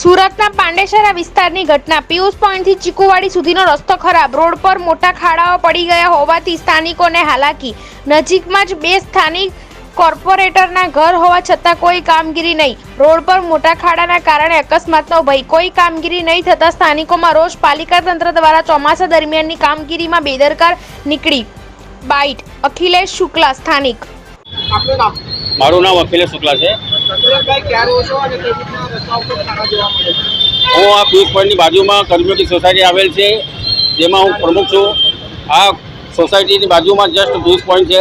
સુરતના પાંડેસરા વિસ્તારની ઘટના. પિયુષ પોઈન્ટથી ચીકુવાડી સુધીનો રસ્તો ખરાબ. રોડ પર મોટા ખાડાઓ પડી ગયા હોવાથી સ્થાનિકોને હાલાકી. નજીકમાં જ બે સ્થાનિક કોર્પોરેટરના ઘર હોવા છતાં કોઈ કામગીરી નહીં. રોડ પર મોટા ખાડાના કારણે અકસ્માતનો ભય. કોઈ કામગીરી નહીં થતાં સ્થાનિકોમાં રોષ. પાલિકા તંત્ર દ્વારા ચોમાસા દરમિયાનની કામગીરીમાં બેદરકાર નીકળી. બાઇટ. અખિલેશ શુક્લા, સ્થાનિક. આપનું નામ? મારું નામ અખિલેશ શુક્લા છે. હું આ પીસ પોઈન્ટની બાજુમાં કમ્યુનિટી સોસાયટી આવેલ છે જેમાં હું પ્રમુખ છું. આ સોસાયટીની બાજુમાં જસ્ટ પીસ પોઈન્ટ છે.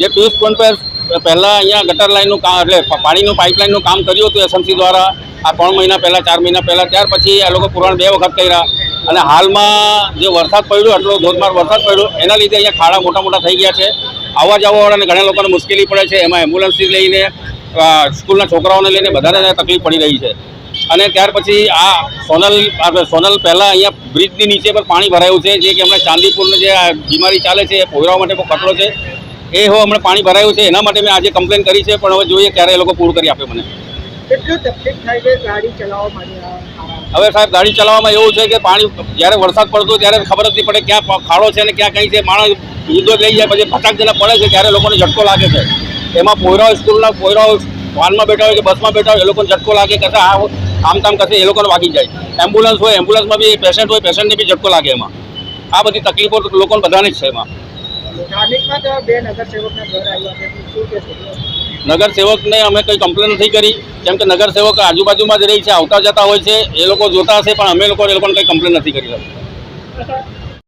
જે પીસ પોઈન્ટ પર પહેલાં અહીંયા ગટર લાઇનનું કામ એટલે પાણીનું પાઇપલાઇનનું કામ કર્યું હતું એસએમસી દ્વારા. આ ત્રણ મહિના પહેલાં ચાર મહિના પહેલાં ત્યાર પછી આ લોકો પુરાણ બે વખત કર્યા. અને હાલમાં જે વરસાદ પડ્યો એટલો ધોધમાર વરસાદ પડ્યો એના લીધે અહીંયા ખાડા મોટા મોટા થઈ ગયા છે. આવવા જવાવાળાને ઘણા લોકોને મુશ્કેલી પડે છે. એમાં એમ્બ્યુલન્સથી લઈને સ્કૂલના છોકરાઓને લઈને બધાને તકલીફ પડી રહી છે. અને ત્યાર પછી આ સોનલ સોનલ પહેલાં અહીંયા બ્રિજની નીચે પર પાણી ભરાયું છે. જે કે હમણાં ચાંદીપુરની જે બીમારી ચાલે છે, એ પોયરાઓ માટે બહુ ખતરો છે? એ હવે હમણાં પાણી ભરાયું છે. એના માટે મેં આજે કમ્પ્લેન કરી છે. પણ હવે જોઈએ ક્યારે એ લોકો પૂરું કરી આપે મને. હવે સાહેબ, ગાડી ચલાવવામાં એવું છે કે પાણી જ્યારે વરસાદ પડતો ત્યારે ખબર જ નહીં પડે ક્યાં ખાડો છે અને ક્યાં કંઈ છે. માણસ ઊંધો લઈ જાય, પછી ફટાક જેને પડે છે ત્યારે લોકોને ઝટકો લાગે છે. એમાં પોયરાઓ સ્કૂલના પોયરાઓ વાનમાં બેઠા હોય કે બસમાં બેઠા હોય, એ લોકોને ઝટકો લાગે કે આ આમ તામ કરશે એ લોકોને વાગી જાય. એમ્બ્યુલન્સ હોય, એમ્બ્યુલન્સમાં બી પેશન્ટ હોય, પેશન્ટને બી ઝટકો લાગે એમાં. આ બધી તકલીફો લોકોને બધાને જ છે એમાં. નગરસેવકના અમે કંઈ કમ્પ્લેન નથી કરી. કેમ કે નગરસેવક આજુબાજુમાં જ રહી છે આવતા જતા હોય છે. એ લોકો જોતા હશે પણ અમે લોકો એ લોકોને કંઈ કમ્પ્લેન નથી કરી